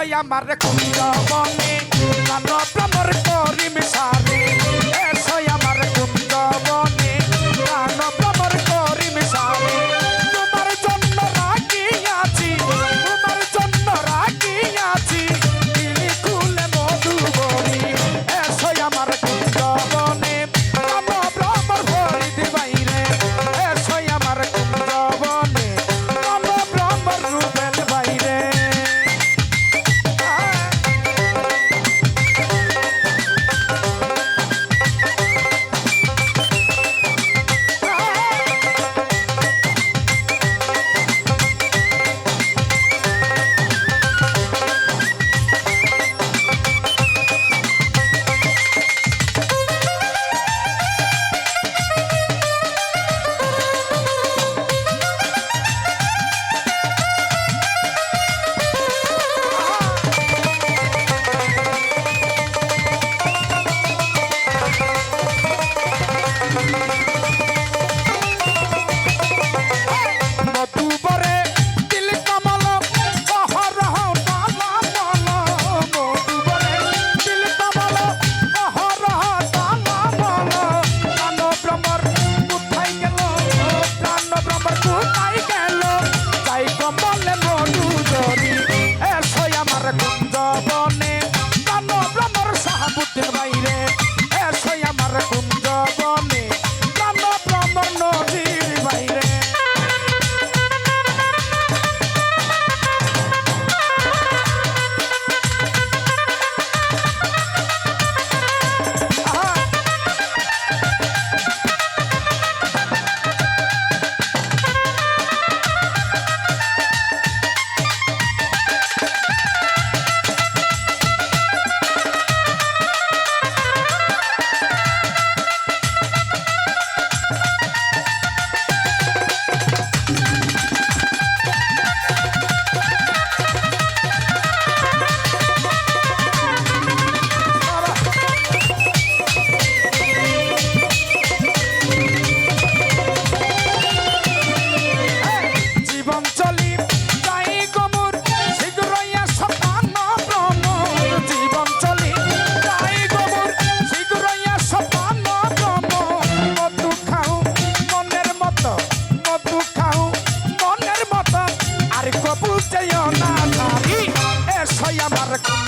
SE আমার কুঞ্জ বনে লাল ভ্রমর করিম সারে এসই yeah. যেও না নারী এসো আমার